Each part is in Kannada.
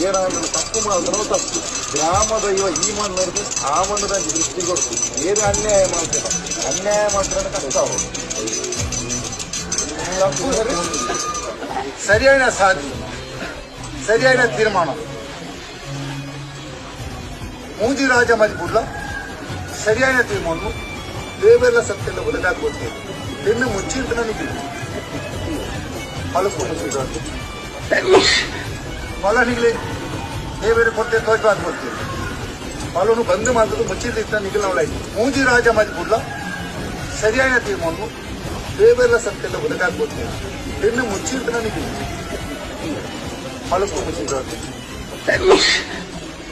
ಏನಾದ್ರು ತಪ್ಪು ಮಾಡಿದ್ರು ತಪ್ಪು ಗ್ರಾಮದ ಇವ ಈ ಮಣ್ಣು ನಡೆದು ಆ ಮಣ್ಣದ ದೃಷ್ಟಿ ಕೊಡ್ತು ಬೇರೆ ಅನ್ಯಾಯ ಮಾಡ್ತೇನೆ ಅನ್ಯಾಯ ಮಾತ್ರ ಕಷ್ಟ ಅವರು ತಪ್ಪು ಸರಿ సరైన సాధి సరైన తీర్మానం ಮೂಜಿ ರಾಜ ಮಜಬೂರ್ಲ ಸರಿಯಾದ ತೀರ್ಮಾನ ದೇವೆಲ್ಲ ಸತ್ಯಲ್ಲ ಒದಗಾಕೊಡ್ತೇವೆ ಬೆನ್ನು ಮುಚ್ಚಿಂತ ನನಗೆ ಮಲಕು ಮುಚ್ಚಿದ್ರು ಮಲನಿಗೆ ದೇವರ ಕೊಡ್ತೇವೆ ತೋಜ್ಬಾದ್ ಕೊಡ್ತೇವೆ ಮಲನು ಬಂದು ಮಾಡಿದ್ರು ಮುಚ್ಚಿದ್ದ ನಿಖಿಲ್ ಅವಳಾಯ್ತು ಮೂಜಿ ರಾಜ ಮಜಬೂರ್ಲ ಸರಿಯಾದ ತೀರ್ಮಾನ ದೇವೆಲ್ಲ ಸತ್ಯಲ್ಲ ಒದಗಾಕೊಡ್ತೇವೆ ಬೆನ್ನು ಮುಚ್ಚಿಂತ ನನಗೆ ಮಲಕು ಮುಚ್ಚಿದ್ರು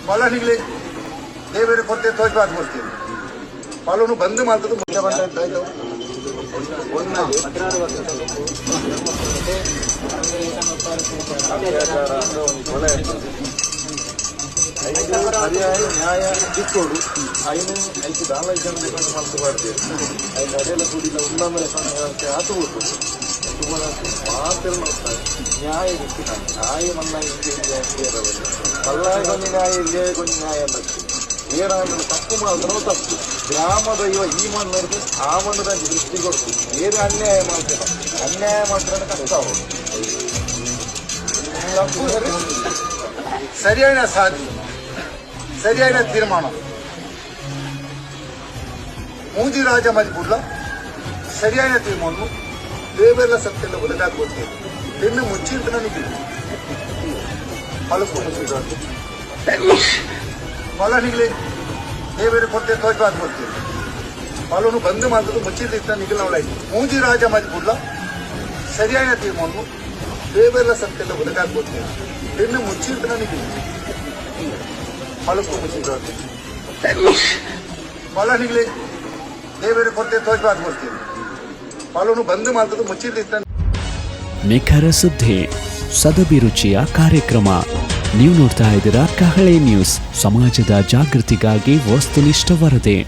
ಮಲನಿಗೆ ದೇವರ ಕೊಡ್ತೇವೆ ತೋಜ್ಬಾದ್ ಕೊಡ್ತೇವೆ ಮಲನು ಬಂದು ಮಾಡಿದ್ರು ಮುಚ್ಚ ಬಂದ ಒಣ್ಣಗೆ ಅತ್ಯಾಚಾರ ಅಂದ್ರೆ ಒಂದು ಕೊಲೆ ಐದು ಸರಿಯಾದ ನ್ಯಾಯ ಸಿಕ್ಕೋಡು ಐನು ಐದು ನಾಲ್ಕು ಜನ ಬೇಕಾದ್ರೆ ಮನಸ್ಸು ಮಾಡ್ತೀರಿ ಐದು ಅದೆಲ್ಲ ಕೂಡಿದ ಉಳ್ಳಾಮೇಲೆ ವ್ಯವಸ್ಥೆ ಆತು ಹೋಗ್ತು ಸುಮಾರು ಮಾತ್ರ ಮಾಡ್ತಾರೆ ನ್ಯಾಯ ಸಿಕ್ಕಿಲ್ಲ ನ್ಯಾಯ ಮನ್ನ ಹಿಂಗೆ ಸೇರಲ್ಲ ಕಲ್ಲಾಯ ಕೊಂದು ನ್ಯಾಯ ಇಲ್ಲೇ ಕೊಂದು ನ್ಯಾಯ ಅನ್ನಕ್ಕೆ ಏನಾದ್ರು ತಪ್ಪು ಮಾಡಿದ್ರು ತಪ್ಪು ಗ್ರಾಮದ ಇವ ಈ ಮಣ್ಣು ನಡೆದು ಆ ಮಣ್ಣದ ದೃಷ್ಟಿ ಕೊಡ್ತು ಬೇರೆ ಅನ್ಯಾಯ ಮಾಡ್ತೇನೆ ಅನ್ಯಾಯ ಮಾತ್ರ ಕಷ್ಟ ಅವರು ತಪ್ಪು ಸರಿ సరైన సాధి సరైన తీర్మానం ಮೂಜಿ ರಾಜ ಮಜಬೂರ್ಲ ಸರಿಯಾದ ತೀರ್ಮಾನ ದೇವೆಲ್ಲ ಸತ್ಯಲ್ಲ ಒದಗಾಕೊಡ್ತೇವೆ ಬೆನ್ನು ಮುಚ್ಚಿಂತ ನನಗೆ ಮಲಕು ಮುಚ್ಚಿದ್ರು ಮಲನಿಗೆ ದೇವರ ಕೊಡ್ತೇವೆ ತೋಜ್ಬಾದ್ ಕೊಡ್ತೇವೆ ಮಲನು ಬಂದು ಮಾಡಿದ್ರು ಮುಚ್ಚಿದ್ದ ನಿಖಿಲ್ ಅವಳಾಯ್ತು ಮೂಜಿ ರಾಜ ಮಜಬೂರ್ಲ ಸರಿಯಾದ ತೀರ್ಮಾನ ದೇವೆಲ್ಲ ಸತ್ಯಲ್ಲ ಒದಗಾಗ್ಬೋದು. ಬೆನ್ನು ಮುಚ್ಚಿದ್ರೆ ನನಗೆ ಮಲಕು ಮುಚ್ಚಿದ್ರು ಮಲನಿಗೆ ದೇವರ ಕೊರತೆ ತೋಜ್ಬಾದ್ ಕೊಡ್ತೇವೆ ಮಲನು ಬಂದು ಮಾಡಿದ್ರು ಮುಚ್ಚಿದ್ದ ನಿಖರ ಸುದ್ದಿ ಸದಭಿರುಚಿಯ ಕಾರ್ಯಕ್ರಮ. ನೀವು ನೋಡ್ತಾ ಇದ್ದೀರಾ ಕಹಳೆ ನ್ಯೂಸ್. ಸಮಾಜದ ಜಾಗೃತಿಗಾಗಿ ವಸ್ತುನಿಷ್ಠ ವರದಿ.